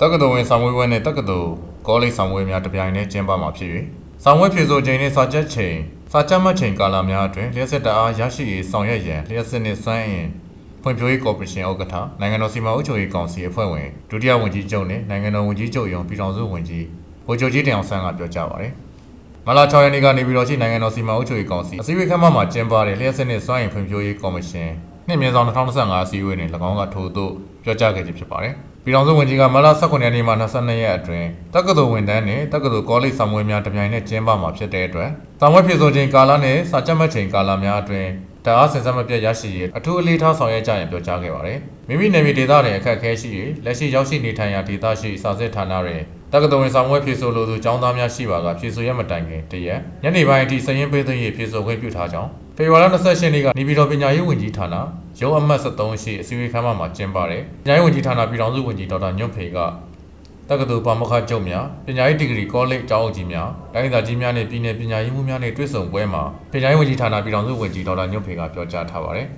တက္ကသိုလ်ဝင်ဆောင်ဝေးပွဲနဲ့တက္ကသိုလ်ကောလိပ်ဆောင်ဝေးများတပြိုင်တည်းကျင်းပမှာဖြစ်၍ဆောင်ဝေးဖြည့်ဆို့ချိန်နှင့်စာချက်ချိန်စာချက်မှတ်ချိန်ကာလများအတွင်းလျှက်စစ်တအားရရှိရေးဆောင်ရွက်ရန်လျှက်စစ်နှင့်စွမ်းအင်ဖွံ့ဖြိုးရေးကော်ပိုရေးရှင်းဥက္ကဋ္ဌနိုင်ငံတော်စီမံအုပ်ချုပ်ရေးကောင်စီအဖွဲ့ဝင်ဒုတိယဝန်ကြီးချုပ်နှင့်နိုင်ငံတော်ဝန်ကြီးချုပ်ရုံးပြည်ထောင်စုဝန်ကြီးဗိုလ်ချုပ်ကြီးတင်အောင်ဆန်းကပြောကြားပါတယ်မလာ6ရက်နေ့ကနေပြီးတော့ရှိနိုင်ငံတော်စီမံအုပ်ချုပ်ရေးကောင်စီအစည်းအဝေးခန်းမမှာကျင်းပတဲ့လျှက်စစ်နှင့်စွမ်းအင်ဖွံ့ဖြိုးရေးကော်မရှင် နှစ်မြင်းဆောင်2025အစည်းအဝေးတွင်၎င်းကထို့သို့ပြောကြားခဲ့ခြင်းဖြစ်ပါတယ်။ပြည်ထောင်စုဝန်ကြီးကမလာ18ရက်နေ့မှ22ရက်အတွင်းတက္ကသိုလ်ဝန်ထမ်းနှင့်တက္ကသိုလ်ကောလိပ်ဆောင်ဝေးများတပြိုင်နက်ကျင်းပမှာဖြစ်တဲ့အတွက်ဆောင်ဝဲဖြစ်ဆိုခြင်းကာလနှင့်စာချက်မှတ်ချိန်ကာလများအတွင်းတအားစင်စက်မပြတ်ရရှိရေးအထူးအလေးထားဆောင်ရွက်ကြရန်ပြောကြားခဲ့ပါတယ်။မိမိနယ်မြေဒေသတွင်အခက်အခဲရှိ၍လက်ရှိရောက်ရှိနေထိုင်ရာဒေသရှိစာစစ်ဌာနတွင် တက္ကသိုလ်ဝင်ဆောင်ဝဲဖြစ်ဆိုလိုသူကျောင်းသားများရှိပါကဖြစ်ဆိုရမတိုင်ခင်တရက်ညနေပိုင်းအထိစည်ရင်းပေးသွင်းရေးဖြစ်ဆိုခွင့်ပြုထားကြောင်းဖေဖော်ဝါရီလ28ရက်နေ့ကနေပြည်တော်ပညာရေးဝန်ကြီးဌာနရုံးအမှတ်73ရှိအစည်းအဝေးခန်းမမှာကျင်းပတဲ့ပညာရေးဝန်ကြီးဌာနပြည်ထောင်စုဝန်ကြီးဒေါက်တာညွန့်ဖေကတက္ကသိုလ်ပါမခချုပ်များပညာရေးဒီဂရီကောလိပ်ကျောင်းအုပ်ကြီးများတိုင်းဒေသကြီးများနဲ့ပြည်내ပညာရေးမှူးများနဲ့တွေ့ဆုံပွဲမှာပညာရေးဝန်ကြီးဌာနပြည်ထောင်စုဝန်ကြီးဒေါက်တာညွန့်ဖေကပြောကြားထားပါတယ်